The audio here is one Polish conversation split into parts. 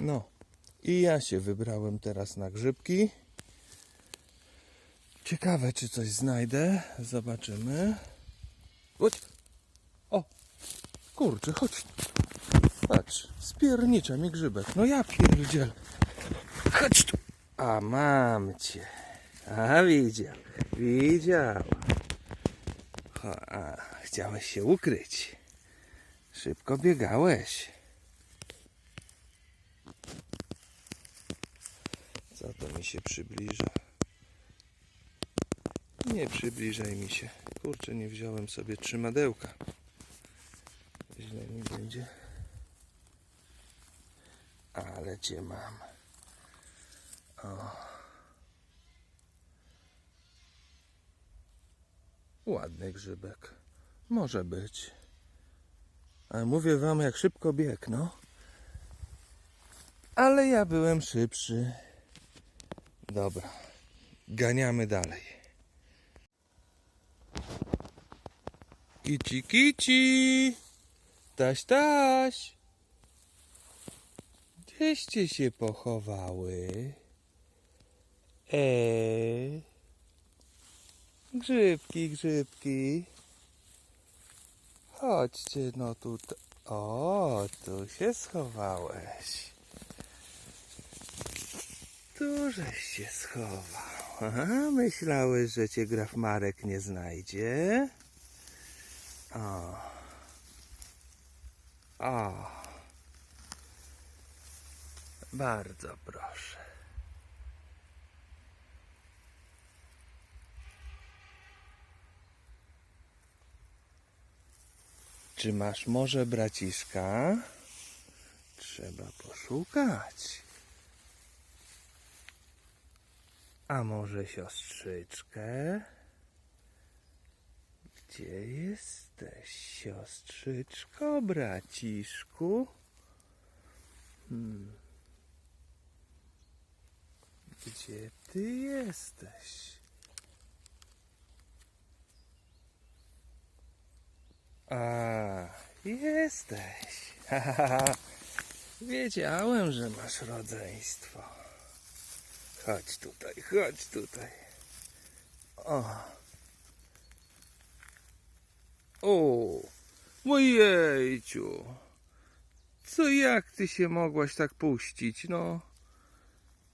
No i ja się wybrałem teraz na grzybki. Ciekawe, czy coś znajdę. Zobaczymy. Chodź. O, kurczę, chodź. Patrz, spiernicza mi grzybek. No ja pierdziel. Chodź tu. A mam cię. A widział, widział. A, chciałeś się ukryć. Szybko biegałeś. To mi się przybliża? Nie przybliżaj mi się. Kurczę, nie wziąłem sobie trzymadełka. Źle mi będzie. Ale cię mam. O. Ładny grzybek. Może być. Ale mówię wam, jak szybko bieg, no. Ale ja byłem szybszy. Dobra. Ganiamy dalej. Kici, kici! Taś, taś! Gdzieście się pochowały? Eee? Grzybki, grzybki. Chodźcie, no tutaj. O, tu się schowałeś. Tu żeś się schował. Aha, myślałeś, że cię graf Marek nie znajdzie? O. O. Bardzo proszę. Czy masz może braciszka? Trzeba poszukać. A może siostrzyczkę? Gdzie jesteś, siostrzyczko, braciszku? Hmm. Gdzie ty jesteś? A, jesteś. Wiedziałem, że masz rodzeństwo. Chodź tutaj, chodź tutaj. O. O, mojejciu. Co, jak ty się mogłaś tak puścić, no?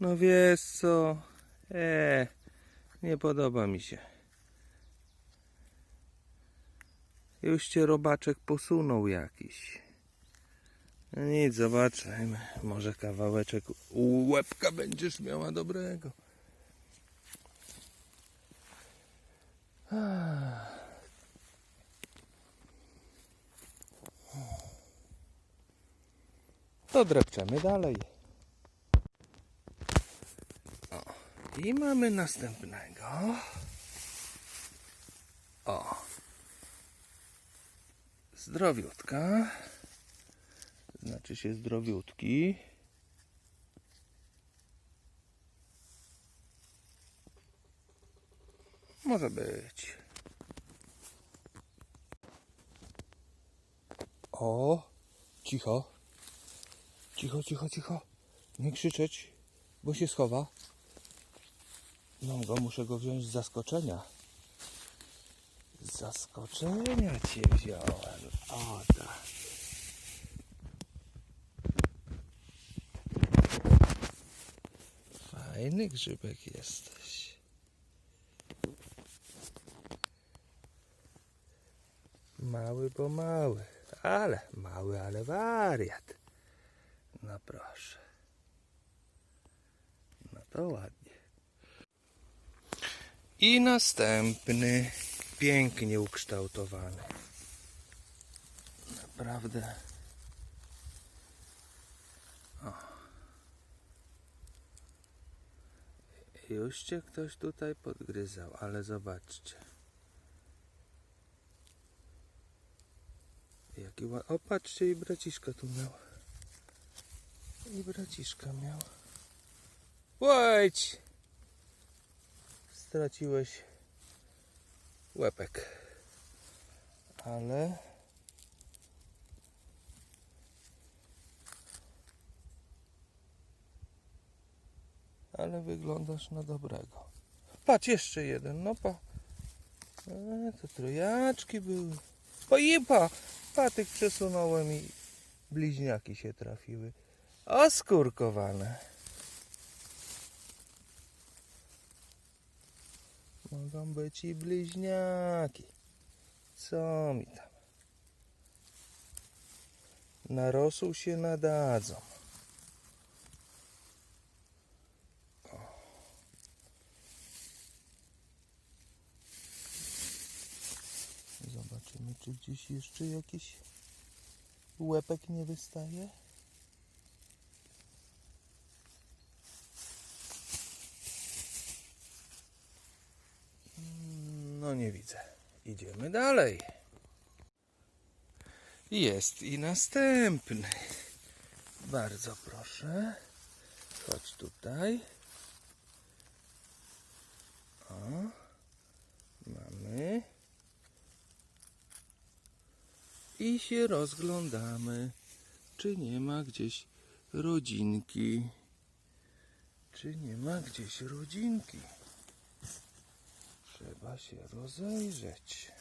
No wiesz co? E, nie podoba mi się. Już cię robaczek posunął jakiś. No nic, zobaczymy. Może kawałeczek łebka będziesz miała dobrego. To drepczemy dalej. O, i mamy następnego. O. Zdrowiutka. Znaczy się zdrowiutki. Może być. O, cicho. Cicho, cicho, cicho. Nie krzyczeć, bo się schowa. No go muszę go wziąć z zaskoczenia. Z zaskoczenia cię wziąłem. O tak. Fajny grzybek jesteś. Mały, bo mały. Ale mały, ale wariat. No proszę. No to ładnie. I następny. Pięknie ukształtowany. Naprawdę. Już cię ktoś tutaj podgryzał, ale zobaczcie. Jaki ła... O, patrzcie, i braciszka tu miał. I braciszka miał. Łajdź! Straciłeś łepek. Ale... ale wyglądasz na dobrego. Patrz, jeszcze jeden, no pa. E, to trojaczki były. Pojipa! Patyk przesunąłem i bliźniaki się trafiły. Oskurkowane. Mogą być i bliźniaki. Co mi tam? Na rosół się nadadzą. Zobaczymy, czy gdzieś jeszcze jakiś łepek nie wystaje. Mm, No nie widzę. Idziemy dalej. Jest i następny. Bardzo proszę. Chodź tutaj. O. Mamy. I się rozglądamy, czy nie ma gdzieś rodzinki. Czy nie ma gdzieś rodzinki? Trzeba się rozejrzeć.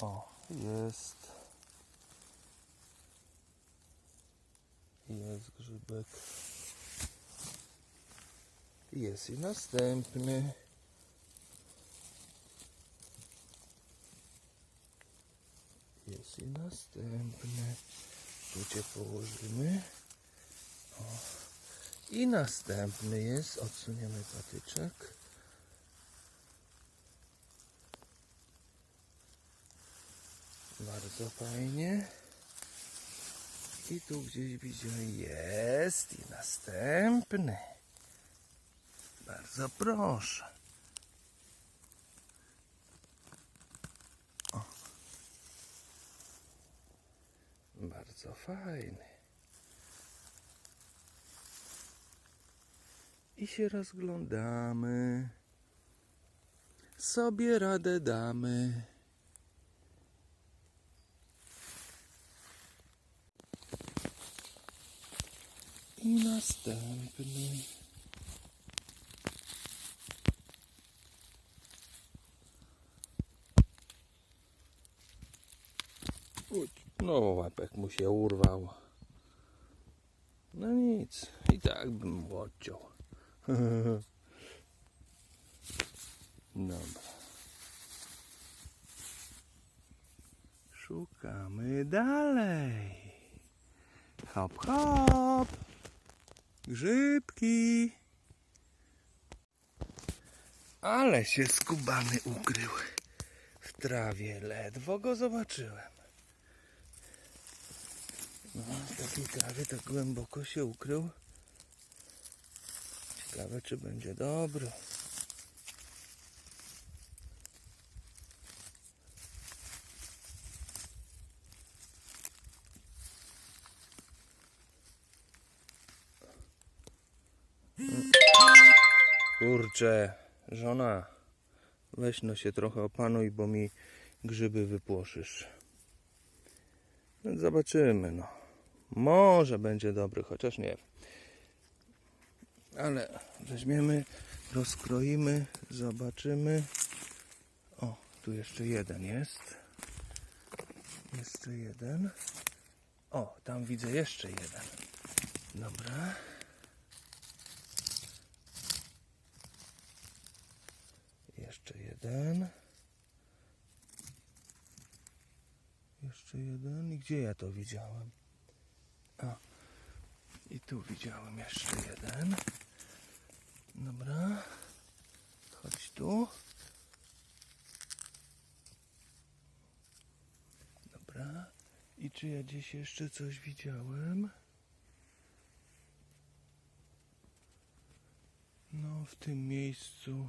O, jest. Jest grzybek. Jest i następny. Jest i następny. Tu cię położymy. O. I następny jest. Odsuniemy patyczek. Bardzo fajnie. I tu gdzieś widziałem jest i następny. Bardzo proszę. O. Bardzo fajny. I się rozglądamy. Sobie radę damy. I następny. No łapek mu się urwał. No nic, i tak bym odciął. Dobra. Szukamy dalej. Hop, hop. Grzybki. Ale się skubany ukrył w trawie. Ledwo go zobaczyłem. No, w takiej trawie tak głęboko się ukrył. Ciekawe, czy będzie dobry. Kurczę, żona, weź no się trochę opanuj, bo mi grzyby wypłoszysz. Zobaczymy, no. Może będzie dobry, chociaż nie. Ale weźmiemy, rozkroimy, zobaczymy. O, tu jeszcze jeden jest. Jeszcze jeden. O, tam widzę jeszcze jeden. Dobra. Jeszcze jeden. Jeszcze jeden. I gdzie ja to widziałem? A. I tu widziałem jeszcze jeden. Dobra. Chodź tu. Dobra. I czy ja gdzieś jeszcze coś widziałem? No, w tym miejscu.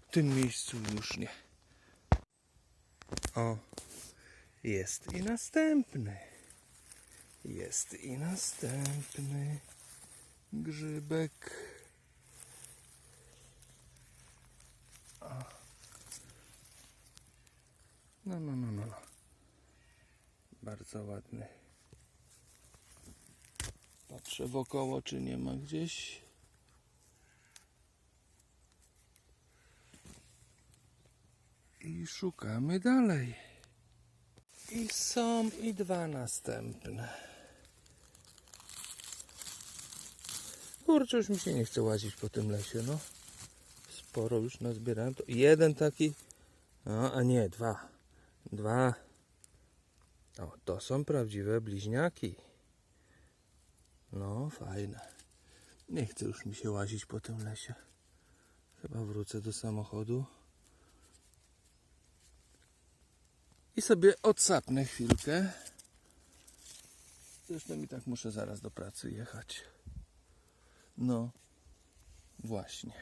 W tym miejscu już nie. O, jest i następny. Jest i następny. Grzybek. O. No, no, no, no. no. Bardzo ładny. Patrzę wokoło, czy nie ma gdzieś. I szukamy dalej. I są i dwa następne. Kurczę, już mi się nie chce łazić po tym lesie, no. Sporo już nazbierałem. To jeden taki, no, a nie, dwa. Dwa. O, to są prawdziwe bliźniaki. No, fajne. Nie chce już mi się łazić po tym lesie. Chyba wrócę do samochodu. I sobie odsapnę chwilkę. Zresztą i tak muszę zaraz do pracy jechać. No, właśnie.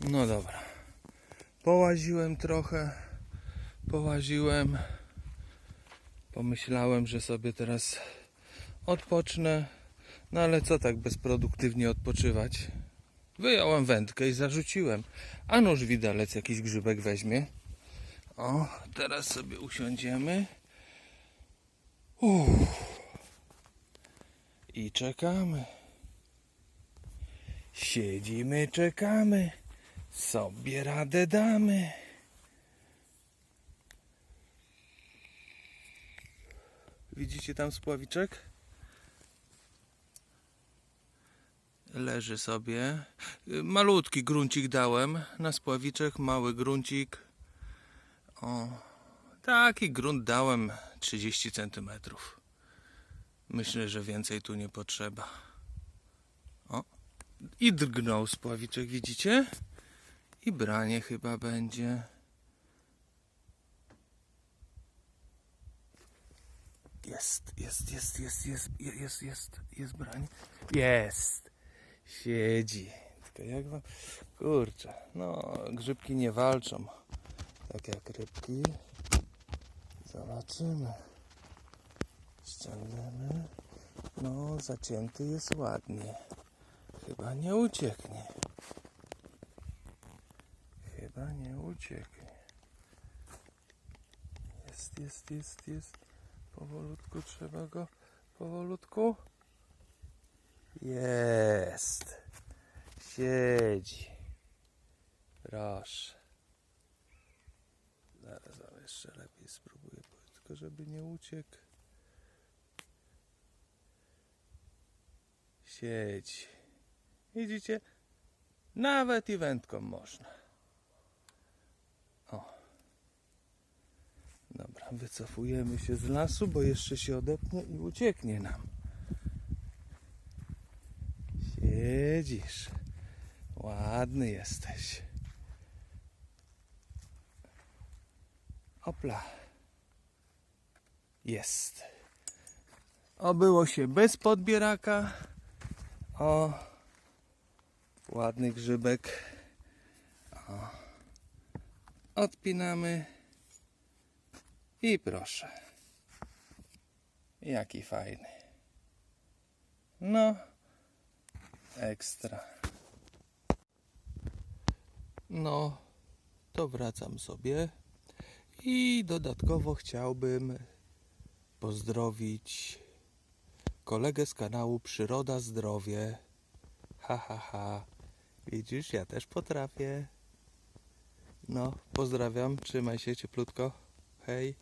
No dobra. Połaziłem trochę. Połaziłem. Pomyślałem, że sobie teraz odpocznę. No ale co tak bezproduktywnie odpoczywać? Wyjąłem wędkę i zarzuciłem. A nóż widelec jakiś grzybek weźmie. O, teraz sobie usiądziemy. Uff. I czekamy. Siedzimy, czekamy. Sobie radę damy. Widzicie tam spławiczek? Leży sobie. Malutki gruncik dałem na spławiczek, mały gruncik. O, taki grunt dałem 30 cm. Myślę, że więcej tu nie potrzeba. O, i drgnął spławiczek, widzicie? I branie chyba będzie. Jest, jest, jest, jest, jest, je- jest, jest, jest branie. Jest. Siedzi. Tylko jak wam... Kurczę, no grzybki nie walczą. Tak jak rybki. Zobaczymy. Ściągniemy. No, zacięty jest ładnie. Chyba nie ucieknie. Chyba nie ucieknie. Jest, jest, jest, jest. Powolutku trzeba go. Powolutku. Jest. Siedzi. Proszę. Jeszcze lepiej spróbuję, tylko żeby nie uciekł. Siedzi. Widzicie? Nawet i wędką można. O. Dobra, wycofujemy się z lasu, bo jeszcze się odepnie i ucieknie nam. Siedzisz. Ładny jesteś. Opla. Jest. Obyło się bez podbieraka. O. Ładny grzybek. O. Odpinamy. I proszę. Jaki fajny. No. Ekstra. No, to wracam sobie. I dodatkowo chciałbym pozdrowić kolegę z kanału Przyroda Zdrowie. Ha, ha, ha. Widzisz, ja też potrafię. No, pozdrawiam, trzymaj się cieplutko. Hej.